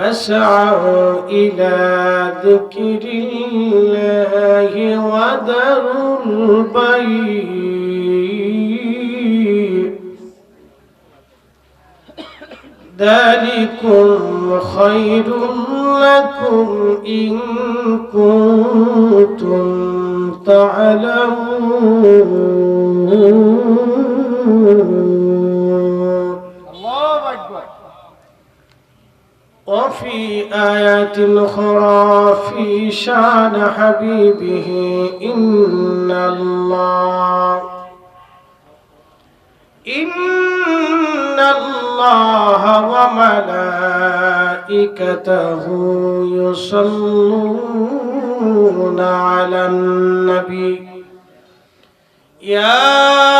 فاسعوا إلى ذكر الله وذروا البيع. ذلكم خير لكم إن كنتم تعلمون. وفي آيات أخرى في شان حبيبه إن الله إن الله وملائكته يصلون على النبي. يا